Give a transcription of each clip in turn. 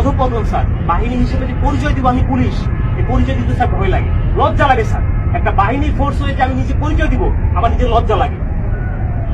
অধপতন, স্যার। বাহিনী হিসেবে যে পরিচয় দিব আমি পুলিশ, এই পরিচয় দিতে স্যার ভয় লাগে। লজ্জা লাগে, স্যার। একটা বাহিনীর ফোর্স হয়ে যে আমি নিজে পরিচয় দিব, আমার নিজের লজ্জা লাগে।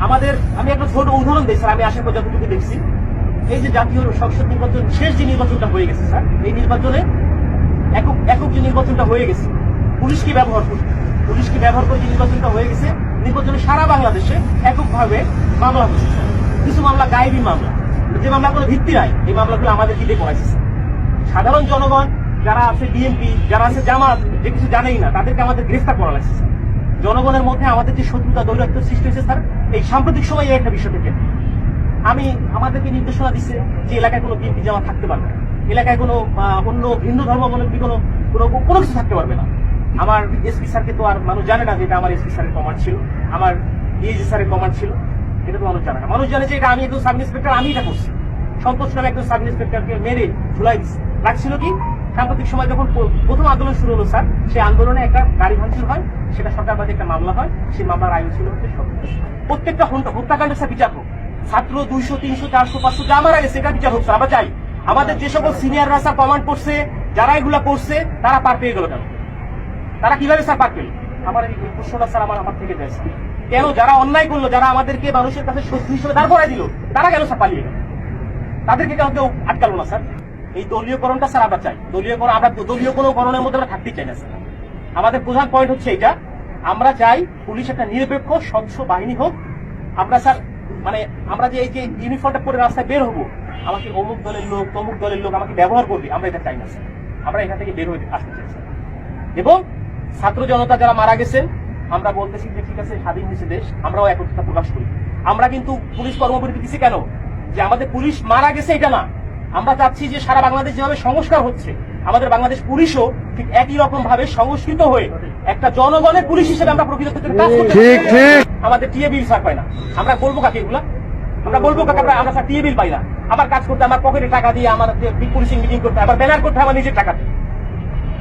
আমাদের, আমি একটা ছোট উদাহরণ দিই, স্যার। আমি আসার পর যতটুকু দেখছি, এই যে জাতীয় সংসদ নির্বাচন, শেষ যে নির্বাচনটা হয়ে গেছে, স্যার, এই নির্বাচনে একক একক যে নির্বাচনটা হয়ে গেছে, পুলিশ কি ব্যবহার করছে? পুলিশ কি ব্যবহার করে যে নির্বাচনটা হয়ে গেছে? নির্বাচনে সারা বাংলাদেশে এককভাবে মামলা হচ্ছে কিছু মামলা, গায়েবী মামলা। যে মামলা কোনো ভিত্তি নাই, এই মামলাগুলো আমাদের দিতে করাইছে। সাধারণ জনগণ, যারা আছে বিএনপি, যারা আছে জামাত, যে কিছু জানেই না, তাদেরকে আমাদের গ্রেফতার করা লাগছে জনগণের মধ্যে আমাদের যে শত্রুতা দৌরাত্ম সৃষ্টি হয়েছে, স্যার, এই সাম্প্রতিক সময়ে এই একটা বিষয় থেকে আমি, আমাদেরকে নির্দেশনা দিচ্ছে যে এলাকায় কোনো বিএনপি জামা থাকতে পারবে না। এলাকায় কোনো অন্য ভিন্ন ধর্মাবলম্বী কোনো কোনো কোনো কিছু থাকতে পারবে না। আমার এসপি স্যারকে তো আর মানুষ জানে না যে এটা আমার এসপি স্যারের কমান্ড ছিল। আমার ডিএজি স্যারের কমান্ড ছিল। এটা মানুষ জানে না। মানুষ জানে যে এটা আমি একজন সাব ইন্সপেক্টর আমি এটা করছি। সন্তোষ নামে একজন সাব ইন্সপেক্টরকে মেরে ঝুলাই দিচ্ছে রাখছিল কি, সাম্প্রতিক সময় যখন প্রথম আন্দোলন শুরু হলো স্যার, সেই আন্দোলনে একটা গাড়ি ভাঙচুর হয়, সেটা সরকারবাদী একটা মামলা হয়, সেই মামলার আয়ু ছিল প্রত্যেকটা স্যার বিচার হোক। ছাত্র দুইশো, তিনশো, চারশো, পাঁচশো, যা মারা গেছে, এটা বিচার হোক আমরা চাই আমাদের যে সকল সিনিয়ররা স্যার কমান্ড করছে, যারা এগুলা করছে, তারা পার পেয়ে গেল কেন? তারা কীভাবে স্যার পার পেল? আমার এই প্রশ্নটা স্যার আমার আমার থেকে যায় স্যার। কেন যারা অন্যায় করল, যারা আমাদেরকে মানুষের কাছে শত্রু হিসেবে দাঁড় করাই দিল, তারা কেন স্যার পালিয়ে গেল? তাদেরকে কেন কেউ আটকালো না, স্যার? এই দলীয়করণটা স্যার আমরা চাই। দলীয়করণ আমরা দলীয় কোনো করণের মধ্যে আমরা থাকতেই চাই না, স্যার। আমাদের প্রধান পয়েন্ট হচ্ছে এটা আমরা চাই পুলিশ একটা নিরপেক্ষ, স্বচ্ছ বাহিনী হোক। আমরা, স্যার মানে আমরা যে এই যে ইউনিফর্মটা পরে রাস্তায় বের হব, আমাকে অমুক দলের লোক, তমুক দলের লোক আমাকে ব্যবহার করবে, আমরা এটা চাই না, স্যার। আমরা এখান থেকে বের হয়ে আসতে চাই, স্যার। এবং ছাত্র জনতা যারা মারা গেছেন আমরা বলতেছি যে ঠিক আছে স্বাধীন হয়েছে দেশ আমরাও একত্রতা প্রকাশ করি। আমরা কিন্তু পুলিশ কর্মবিরতি দিচ্ছি কেন? যে আমাদের পুলিশ মারা গেছে এটা না। আমরা চাচ্ছি যে সারা বাংলাদেশ যেভাবে সংস্কার হচ্ছে আমাদের বাংলাদেশ পুলিশও ঠিক একই রকম ভাবে সংস্কৃত হয়ে একটা জনগণের পুলিশ হিসেবে আমরা প্রকৃত। আমাদের টিএ বিল স্যার পাই না। আমরা বলব কাকে এগুলা? আমরা বলব কাকে? আমরা আমরা স্যার টিএ বিল পাই না। আমার কাজ করতে আমার পকেটে টাকা দিয়ে আমার পুলিশিং মিটিং করতে আবার ব্যানার করতে আমার নিজের টাকা দিয়ে।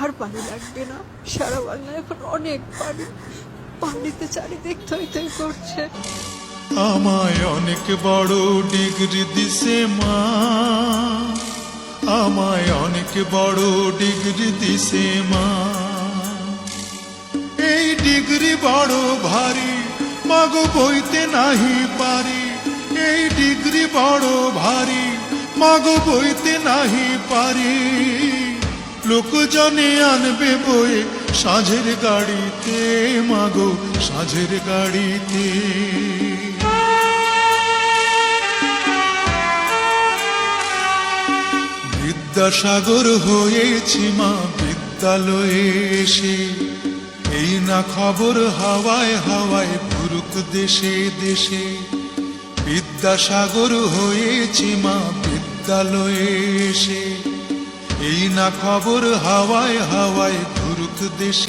আর পানি লাগবে না। সারা বাংলায় এখন অনেক পানি। পানিতে চারিদিক থই থই করছে। আমায় অনেক বড় ডিগ্রি দিছে মা। আমায় অনেক বড় ডিগ্রি দিছে মা। এই ডিগ্রি বড় ভারী, মাগো বইতে নাহি পারি। এই ডিগ্রি বড় ভারী, মাগো বইতে নাহি পারি। লোকজনে আনবে বই সাঁঝের গাড়িতে, মাগো সাঁঝের গাড়িতে। বিদ্যাসাগর হয়েছি মা, বিদ্যালয়ে এসে। এই না খবর হাওয়ায় হাওয়ায় ঘুরুক দেশে দেশে। বিদ্যাসাগর হয়েছি মা, বিদ্যালয়ে এসে। এই না খবর হাওয়ায় হাওয়ায় ঘুরুক দেশে।